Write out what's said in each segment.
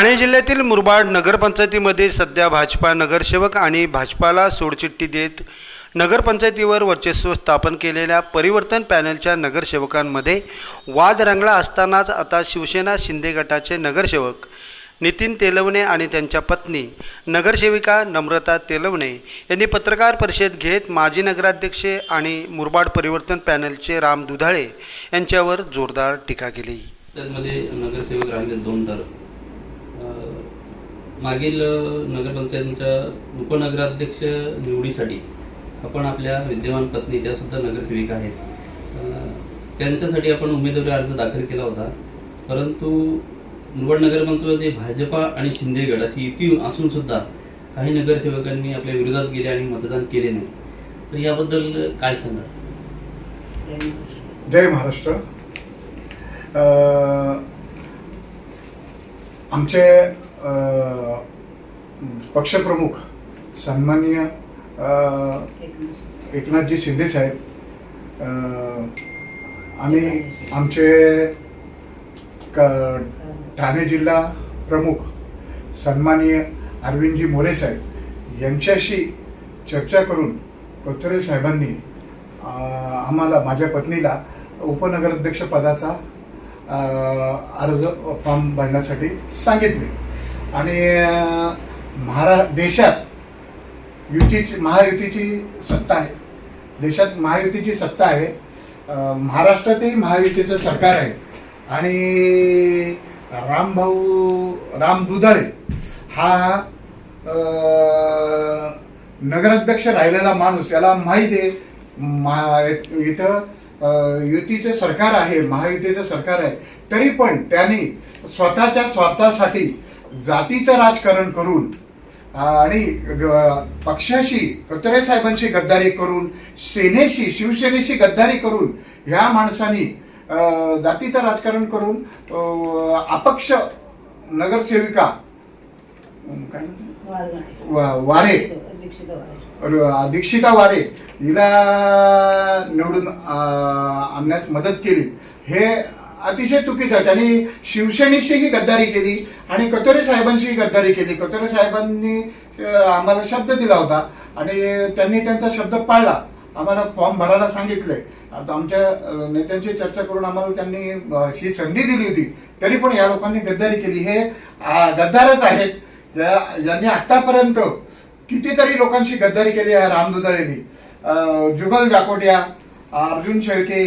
ठाणे जिल्ह्यातील मुरबाड नगरपंचायतीमध्ये सध्या भाजपा नगरसेवक आणि भाजपाला सोडचिठ्ठी देत नगरपंचायतीवर वर्चस्व स्थापन केलेल्या परिवर्तन पॅनलच्या नगरसेवकांमध्ये वाद रंगला असतानाच आता शिवसेना शिंदे गटाचे नगरसेवक नितीन तेलवणे आणि त्यांच्या पत्नी नगरसेविका नम्रता तेलवणे यांनी पत्रकार परिषद घेत माजी नगराध्यक्ष आणि मुरबाड परिवर्तन पॅनलचे राम दुधाळे यांच्यावर जोरदार टीका केली. त्यामध्ये नगरसेवक राहिले दोन तर मागील नगरपंचायतीच्या उपनगराध्यक्ष निवडीसाठी आपण आपल्या विद्यमान पत्नी त्यासुद्धा नगरसेविका आहेत. त्यांच्यासाठी आपण उमेदवारी अर्ज दाखल केला होता. परंतु मुरबाड नगरपंचायतीमध्ये भाजपा आणि शिंदे गट अशी युती असून सुद्धा काही नगरसेवकांनी आपल्या विरोधात गेले आणि मतदान केले नाही. तर याबद्दल काय सांगा जय महाराष्ट्र. आमचे पक्षप्रमुख सन्माननीय एकनाथजी शिंदे साहेब आम्ही आणि आमचे क ठाणे जिल्हा प्रमुख सन्माननीय अरविंदजी मोरे साहेब यांच्याशी चर्चा करून कोथरे साहेबांनी आम्हाला माझ्या पत्नीला उपनगराध्यक्षपदाचा अर्ज फॉर्म भरण्यासाठी सांगितले. आणि महारा देशात युतीची महायुतीची सत्ता आहे. देशात महायुतीची सत्ता आहे. महाराष्ट्रातही महायुतीचं सरकार आहे. आणि रामभाऊ राम दुधाळे हा नगराध्यक्ष राहिलेला माणूस याला माहीत आहे. महा इथं युतीचे सरकार आहे महायुतीचं सरकार आहे तरी पण त्यांनी स्वतःच्या स्वार्थासाठी जातीचं राजकारण करून आणि पक्षाशी कतरे साहेबांशी गद्दारी करून सेनेशी शिवसेनेशी गद्दारी करून ह्या माणसांनी जातीचं राजकारण करून अपक्ष नगरसेविका वारे. दीक्षिता वारे हिला निवडून आणण्यास मदत केली. हे अतिशय चुकीचं आहे. त्यांनी शिवसेनेशीही गद्दारी केली आणि कतोरे साहेबांशीही गद्दारी केली. कतोरे साहेबांनी आम्हाला शब्द दिला होता आणि त्यांनी त्यांचा शब्द पाळला. आम्हाला फॉर्म भरायला सांगितले आता आमच्या नेत्यांशी चर्चा करून आम्हाला त्यांनी ही संधी दिली होती. तरी पण या लोकांनी गद्दारी केली. हे गद्दारच आहेत. या- यांनी आतापर्यंत कितीतरी लोकांशी गद्दारी केली आहे रामदुधाळेंनी अं, जुगल जाकोटिया अर्जुन शेळके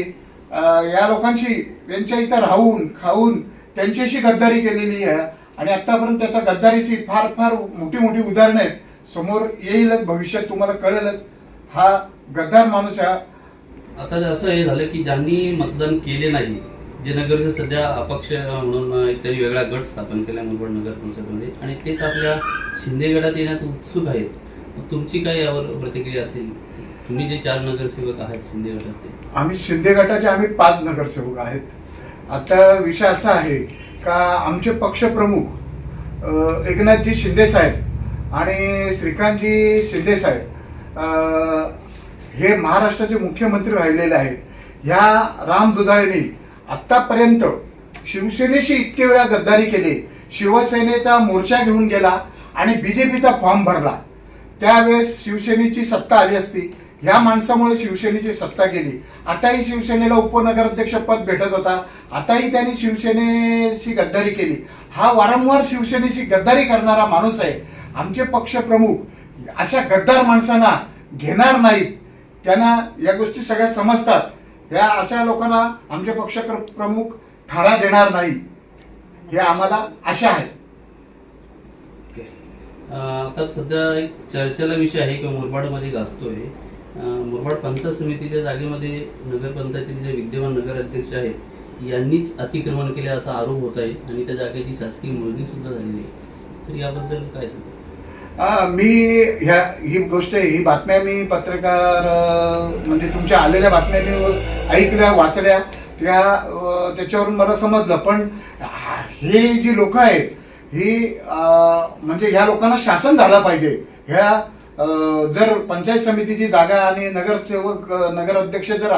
या लोकांशी त्यांच्या इथं राहून खाऊन त्यांच्याशी गद्दारी केलेली आहे. आणि आतापर्यंत त्याच्या गद्दारीची फार फार मोठी मोठी उदाहरणं आहेत. समोर येईलच भविष्यात तुम्हाला कळेलच. हा गद्दार माणूस हा आता असं हे झालं की ज्यांनी मतदान केले नाही जे नगरचे सध्या अपक्ष म्हणून एक वेगळा गट स्थापन केला मुरबाड नगर परिषदमध्ये. आणि तेच आपल्या शिंदे गटात येण्यात उत्सुक आहेत. तुमची काय यावर प्रतिक्रिया असेल? तुम्ही जे चार नगरसेवक आहात शिंदे गटाचे आम्ही शिंदे गटाचे आम्ही पाच नगरसेवक आहेत. आता विषय असा आहे का आमचे पक्षप्रमुख एकनाथजी शिंदे साहेब आणि श्रीकांतजी शिंदे साहेब हे महाराष्ट्राचे मुख्यमंत्री राहिलेले आहेत. ह्या राम दुधाळेनी आतापर्यंत शिवसेनेशी इतके वेळा गद्दारी केली शिवसेनेचा मोर्चा घेऊन गेला आणि बीजेपीचा फॉर्म भरला. त्यावेळेस शिवसेनेची सत्ता आली असती. ह्या माणसामुळे शिवसेनेची सत्ता गेली. आताही शिवसेनेला उपनगराध्यक्ष पद भेटत होता. आताही त्यांनी शिवसेनेशी गद्दारी केली. हा वारंवार शिवसेनेशी गद्दारी करणारा माणूस आहे. आमचे पक्षप्रमुख अशा गद्दार माणसांना घेणार नाहीत. त्यांना या गोष्टी सगळ्या समजतात. या अशा लोकांना आमचे पक्ष प्रमुख थारा देणार नाही. हे आम्हाला आशा आहे. आता सध्या एक चर्चेला विषय आहे किंवा मुरबाडमध्ये गाजतोय. मुरबाड पंचायत समितीच्या जागेमध्ये नगरपंचायतीचे जे विद्यमान नगराध्यक्ष आहेत यांनीच अतिक्रमण केले असा आरोप होत आहे आणि त्या जागेची शासकीय मोजणी सुद्धा झालेली आहे. तर याबद्दल काय सांगा मी ह्या ही गोष्ट ही बातम्या मी पत्रकार म्हणजे तुमच्या आलेल्या बातम्या मी ऐकल्या वाचल्या. त्या त्याच्यावरून मला समजलं. पण हे जी लोक आहेत ही म्हणजे ह्या लोकांना शासन झालं पाहिजे. ह्या जर पंचायत समितीची जागा आणि नगरसेवक नगराध्यक्ष जर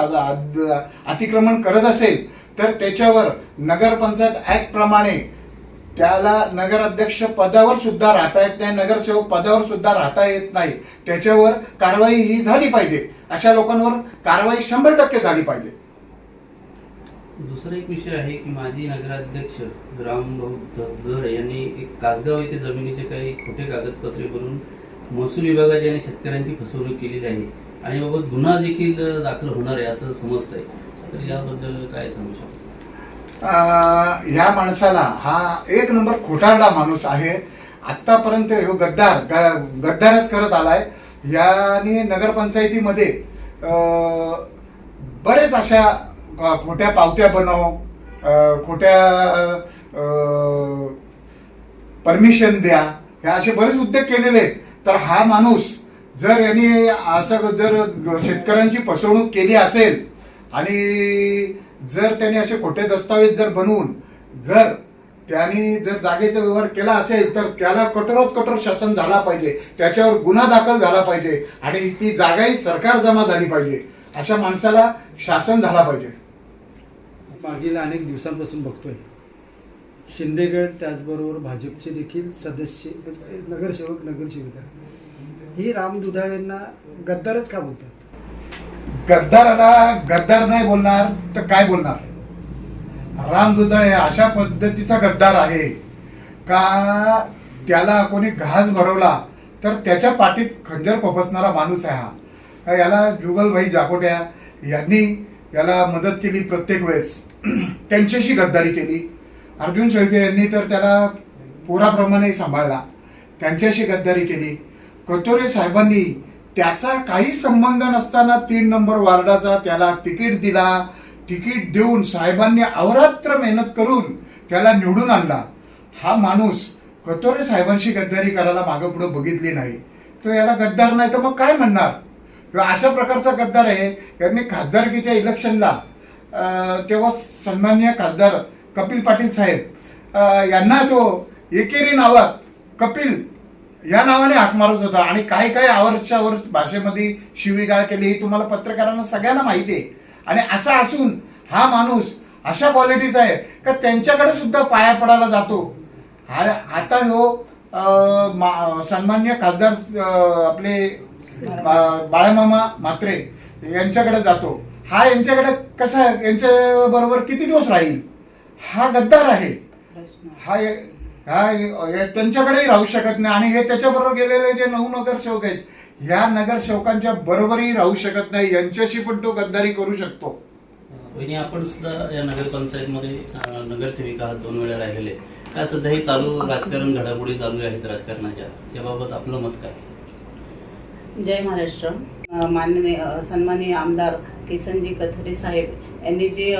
अतिक्रमण करत असेल तर त्याच्यावर नगरपंचायत ॲक्टप्रमाणे त्याला नगराध्यक्ष पदावर सुद्धा राहता येत नाही नगरसेवक पदावर सुद्धा राहता येत नाही. त्याच्यावर कारवाई ही झाली पाहिजे. अशा लोकांवर कारवाई शंभर टक्के झाली पाहिजे. दुसरा एक विषय आहे की माजी नगराध्यक्ष रामभाऊ धर यांनी एक कासगाव येथे जमिनीचे काही खोटे कागदपत्रे बनवून महसूल विभागाची आणि शेतकऱ्यांची फसवणूक केलेली आहे. आणि बाबत गुन्हा देखील दाखल होणार आहे असं समजतंय. तर याबद्दल काय सांगू शकतो? ह्या माणसाला हा एक नंबर खोटारडा माणूस आहे. आत्तापर्यंत ह्यो गद्दार ग- गद्दारच करत आलाय. याने नगरपंचायतीमध्ये बरेच अशा खोट्या पावत्या बनव खोट्या परमिशन द्या. हे असे बरेच उद्योग केलेले आहेत. तर हा माणूस जर यांनी असं जर शेतकऱ्यांची फसवणूक केली असेल आणि जर त्यांनी असे खोटे दस्तावेज जर बनवून जर त्यांनी जर जागेचा व्यवहार केला असेल तर त्याला कठोरात कठोर शासन झाला पाहिजे. त्याच्यावर गुन्हा दाखल झाला पाहिजे. आणि ती जागाही सरकार जमा झाली पाहिजे. अशा माणसाला शासन झाला पाहिजे. मागील अनेक दिवसांपासून बघतोय. शिंदेगड त्याचबरोबर भाजपचे देखील सदस्य म्हणजे नगरसेवक नगरसेविका. ही राम दुधाळेंना गद्दारच का बोलतात? गद्दाराला गद्दार नाही बोलणार तर काय बोलणार? राम दुधाळे अशा पद्धतीचा गद्दार आहे का त्याला कोणी घास भरवला तर त्याच्या पाठीत खंजर खोपसणारा माणूस आहे हा. का याला जुगलभाई जाकोट्या यांनी याला मदत केली प्रत्येक वेळेस. त्यांच्याशी गद्दारी केली. अर्जुन शेळके यांनी तर त्याला पोराप्रमाणे सांभाळला. त्यांच्याशी गद्दारी केली. कतोरे साहेबांनी त्याचा काही संबंध नसताना तीन नंबर वार्डाचा त्याला तिकीट दिला तिकीट देऊन साहेबांनी अवरात्र मेहनत करून त्याला निवडून आणला. हा माणूस कतोरे साहेबांशी गद्दारी करायला मागं पुढं बघितली नाही. तो याला गद्दार नाही तर मग काय म्हणणार? किंवा अशा प्रकारचा गद्दार आहे. यांनी खासदारकीच्या इलेक्शनला तेव्हा सन्मान्य खासदार कपिल पाटील साहेब यांना तो एकेरी नावात कपिल या नावाने हाक मारत होता. आणि काय काय आवरच्यावर भाषेमध्ये शिवीगाळ केली ही तुम्हाला पत्रकारांना सगळ्यांना माहिती आहे. आणि असा असून हा माणूस अशा क्वालिटीचा आहे का त्यांच्याकडे सुद्धा पाया पडायला जातो. हा आता हो मा- सन्मान्य खासदार आपले बा- बाळामामा म्हात्रे यांच्याकडे जातो. हा यांच्याकडे कसा यांच्या बरोबर किती दिवस राहील? हा गद्दार आहे. हा हे- हा हे- त्यांच्याकडेही राहू शकत नाही. आणि हे त्याच्याबरोबर गेलेले जे नऊ नगरसेवक आहेत ह्या नगरसेवकांच्या बरोबरही राहू शकत नाही. यांच्याशी पण तो गद्दारी करू शकतो. आपण सुद्धा या नगरपंचायतमध्ये अं, नगरसेविका दोन वेळा राहिलेले काय सध्या हे चालू राजकारण घडामोडी चालू आहेत राजकारणाच्या? याबाबत आपलं मत काय? जय महाराष्ट्र. माननीय सन्माननीय आमदार किसनजी कथोरे साहेब यांनी जे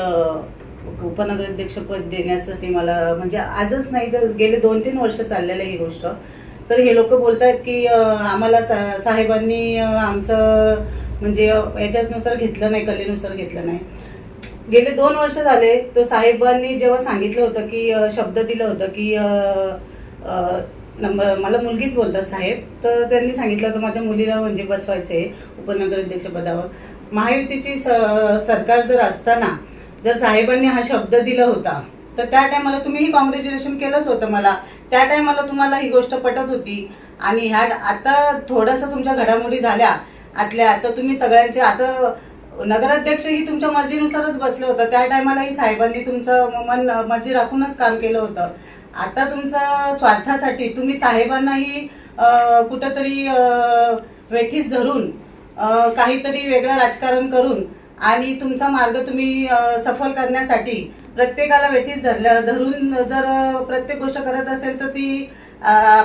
उपनगराध्यक्षपद देण्यासाठी मला म्हणजे आजच नाही तर गेले दोन तीन वर्ष चाललेलं आहे ही गोष्ट. तर हे लोक बोलत आहेत की आम्हाला सा- साहेबांनी आमचं म्हणजे याच्यानुसार घेतलं नाही कलेनुसार घेतलं नाही. गेले दोन वर्ष झाले तर साहेबांनी जेव्हा सांगितलं होतं की शब्द दिलं होतं की नंबर मला मुलगीच बोलतात साहेब तर त्यांनी सांगितलं होतं माझ्या मुलीला म्हणजे बसवायचं आहे उपनगराध्यक्षपदावर. महायुतीची स- सरकार जर असताना जर साहेबांनी हा शब्द दिला होता तर त्या टायमाला तुम्हीही कॉंग्रॅच्युलेशन केलंच होतं मला. त्या टायमाला तुम्हाला ही गोष्ट पटत होती. आणि ह्या आता थोडंसं तुमच्या घडामोडी झाल्या आतल्या आता तुम्ही सगळ्यांचे आता नगराध्यक्ष ही तुमच्या मर्जीनुसारच बसलं होतं. त्या टायमालाही साहेबांनी तुमचं मन मर्जी राखूनच काम केलं होतं. आता तुमचा स्वार्थासाठी तुम्ही साहेबांनाही कुठंतरी वेठीस धरून काहीतरी वेगळं राजकारण करून आणि तुमचा मार्ग तुम्ही सफल करण्यासाठी प्रत्येकाला वेठीस धरल्या धरून जर प्रत्येक गोष्ट करत असेल तर ती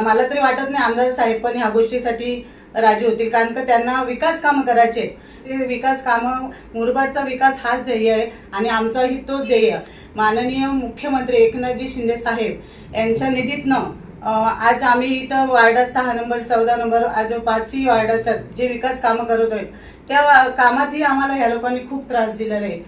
मला तरी वाटत नाही आमदार साहेब पण ह्या गोष्टीसाठी राजी होतील. कारण का त्यांना विकास कामं करायचे ते विकास कामं मुरबाडचा विकास हाच ध्येय आहे आणि आमचाही तोच ध्येय माननीय मुख्यमंत्री एकनाथजी शिंदे साहेब यांच्या निधीतनं आज आम्ही इथं वार्डात सहा नंबर चौदा नंबर आज पाचही वार्डाच्या जे विकास कामं करत आहेत त्या कामातही आम्हाला या लोकांनी खूप त्रास दिलेला आहे.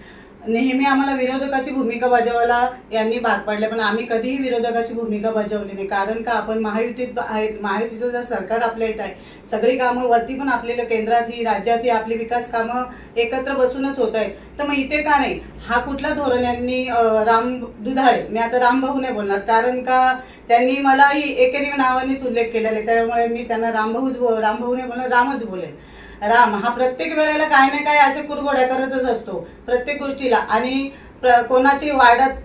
नेहमी आम्हाला विरोधकाची भूमिका बजावायला यांनी भाग पाडले पण आम्ही कधीही विरोधकाची भूमिका बजावली नाही. कारण का? आपण महायुतीत आहेत. महायुतीचं जर सरकार आपल्या इथं आहे सगळी कामं वरती पण आपल्याला केंद्रात ही राज्यात ही आपली विकास कामं एकत्र बसूनच होत आहेत. तर मग इथे का नाही? हा कुठला धोरण यांनी राम दुधाळे मी आता रामभाऊ नाही बोलणार कारण का? त्यांनी मलाही एकेरी नावानेच उल्लेख केलेला आहे. त्यामुळे मी त्यांना रामभाऊच रामभाऊ नाही बोलणार रामच बोलेल. राम हा प्रत्येक वेळेला काही ना काही असे कुरघोड्या करतच असतो प्रत्येक गोष्टीला. आणि कोणाची वाढत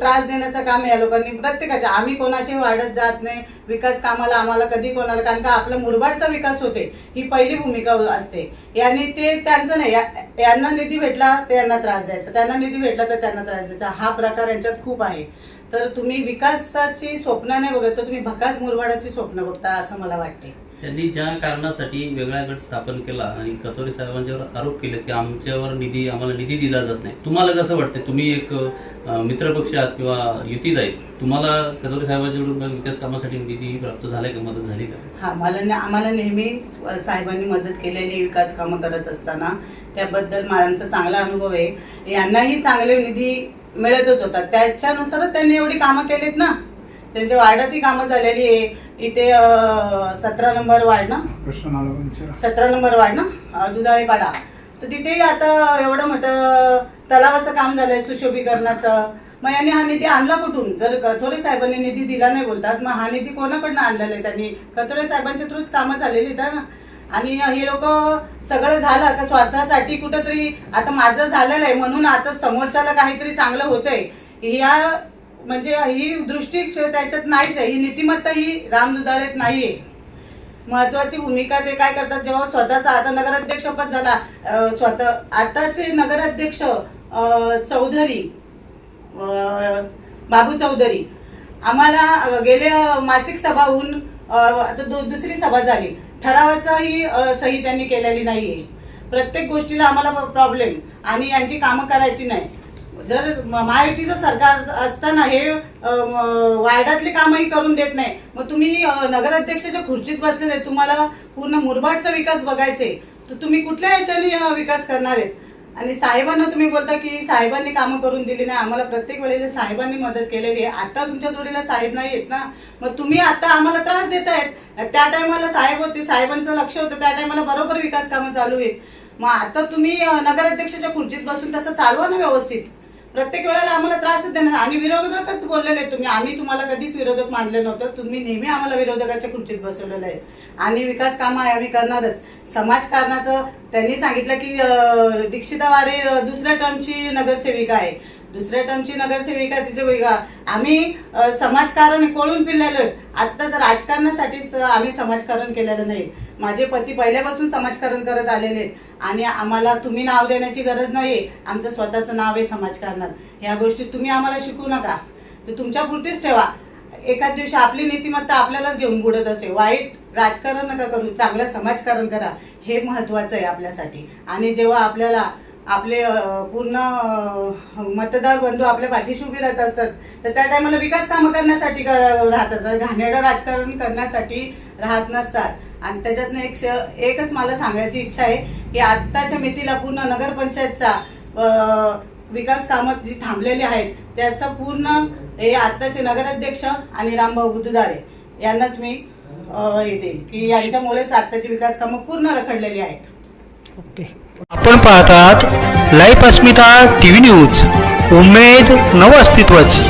त्रास देण्याचं काम या लोकांनी प्रत्येकाच्या. आम्ही कोणाची वाढत जात नाही विकास कामाला आम्हाला कधी कोणाला कारण का आपला मुरबाडचा विकास होते ही पहिली भूमिका असते. यांनी ते त्यांचं नाही या- यांना निधी भेटला तर यांना त्रास द्यायचा त्यांना निधी भेटला तर त्यांना त्रास द्यायचा. हा प्रकार यांच्यात खूप आहे. तर तुम्ही विकासाची स्वप्न नाही बघत तर तुम्ही भकास मुरबाडाची स्वप्न बघता असं मला वाटते त्यांनी ज्या कारणासाठी वेगळा गट स्थापन केला आणि कतोरे साहेबांच्यावर आरोप केले की आमच्यावर निधी आम्हाला निधी दिला जात नाही. तुम्हाला कसं वाटतं तुम्ही एक मित्रपक्ष आहात किंवा युतीत आहेत तुम्हाला कतोरे साहेबांच्याकडून विकास कामासाठी निधी प्राप्त झालाय का? मदत झाली का? हा मला आम्हाला नेहमी साहेबांनी मदत केलेली विकास कामं करत असताना. त्याबद्दल आमचा चांगला अनुभव आहे. यांनाही चांगले निधी मिळतच होता त्याच्यानुसारच त्यांनी एवढी कामं केलीत ना. त्यांच्या वार्डातही कामं झालेली आहे. इथे सतरा नंबर वार्ड ना? सतरा नंबर वार्ड ना? दुधाळेपाडा तर तिथे आता एवढं मोठं तलावाचं काम झालंय सुशोभीकरणाचं. मग यांनी हा निधी आणला कुठून? जर कथोरे साहेबांनी निधी दिला नाही बोलतात मग हा निधी कोणाकडनं आणलेला आहे त्यांनी? कथोरे साहेबांच्या थ्रूच कामं झालेली आहेत ना? आणि हे लोक सगळं झालं का स्वतःसाठी कुठंतरी आता माझं झालेलं आहे म्हणून आता समोरच्याला काहीतरी चांगलं होतंय. या म्हणजे ही दृष्टी त्याच्यात नाहीच आहे. ही नीतिमत्ता ही राम दुधाळेत नाहीये. महत्वाची भूमिका ते काय करतात? जेव्हा स्वतःचा आता नगराध्यक्ष पद झाला स्वतः आताचे नगराध्यक्ष चौधरी बाबू चौधरी आम्हाला गेले गेल्या मासिक सभा होऊन आता दु- दुसरी सभा झाली. ठरावाचाही सही त्यांनी केलेली नाहीये. प्रत्येक गोष्टीला आम्हाला प्रॉब्लेम आणि यांची कामं करायची नाही. जर महायुतीचं सरकार असताना हे वार्डातली कामही करून देत नाही मग तुम्ही नगराध्यक्षाच्या खुर्चीत बसलेले तुम्हाला पूर्ण मुरबाडचा विकास बघायचे तर तुम्ही कुठल्या ह्याच्याने विकास करणार आहेत? आणि साहेबांना तुम्ही बोलता की साहेबांनी कामं करून दिली नाही आम्हाला प्रत्येक वेळेला साहेबांनी मदत केलेली आहे. आता तुमच्या जोडीला साहेब नाही आहेत ना? मग तुम्ही आता आम्हाला त्रास देत आहेत. त्या टायमाला साहेब होते साहेबांचं लक्ष होतं त्या टायमाला बरोबर विकास कामं चालू आहेत. मग आता तुम्ही नगराध्यक्षाच्या खुर्चीत बसून तसं चालवा ना व्यवस्थित. प्रत्येक वेळेला आम्हाला त्रासच देणार आणि विरोधकच बोललेले तुम्ही. आम्ही तुम्हाला कधीच विरोधक मानले नव्हतं. तुम्ही नेहमी आम्हाला विरोधकाच्या खुर्चीत बसवलेलं आहे. आणि विकास कामं आहे आम्ही करणारच. समाजकारणाचं त्यांनी सांगितलं की दीक्षिता वारे दुसऱ्या टर्मची नगरसेविका आहे. दुसऱ्या टर्मची नगरसेविका तिचे वेगळा. आम्ही समाजकारण कोळून पिलेलो आत्ताच राजकारणासाठीच आम्ही समाजकारण केलेलं नाही. माझे पती पहिल्यापासून समाजकारण करत आलेले आहेत. आणि आम्हाला तुम्ही नाव देण्याची गरज नाही आमचं स्वतःचं नाव आहे समाजकारणात. ह्या गोष्टी तुम्ही आम्हाला शिकू नका. तर तुमच्या पुरतीच ठेवा. एखाद दिवशी आपली नीतिमत्ता आपल्यालाच घेऊन बुडत असे. वाईट राजकारण नका करू. चांगलं समाजकारण करा. हे महत्वाचं आहे आपल्यासाठी. आणि जेव्हा आपल्याला आपले पूर्ण मतदार बंधू आपल्या पाठीशी उभी राहत असतात. तर त्या टायमाला विकास कामं करण्यासाठी कर- राहत असतात. घाणेरडं राजकारण करण्यासाठी राहत नसतात. आणि त्याच्यातनं एक श- एकच मला सांगायची इच्छा आहे की आत्ताच्या मितीला पूर्ण नगरपंचायतचा विकास कामं जी थांबलेली आहेत त्याचं पूर्ण हे आत्ताचे नगराध्यक्ष आणि रामभाऊ बुद्धदाळे यांनाच मी हे देईल की यांच्यामुळेच आत्ताची विकास कामं पूर्ण रखडलेली आहेत. ओके. आपण पाहतात life Asmita T V news. उमेद नव अस्तित्वाची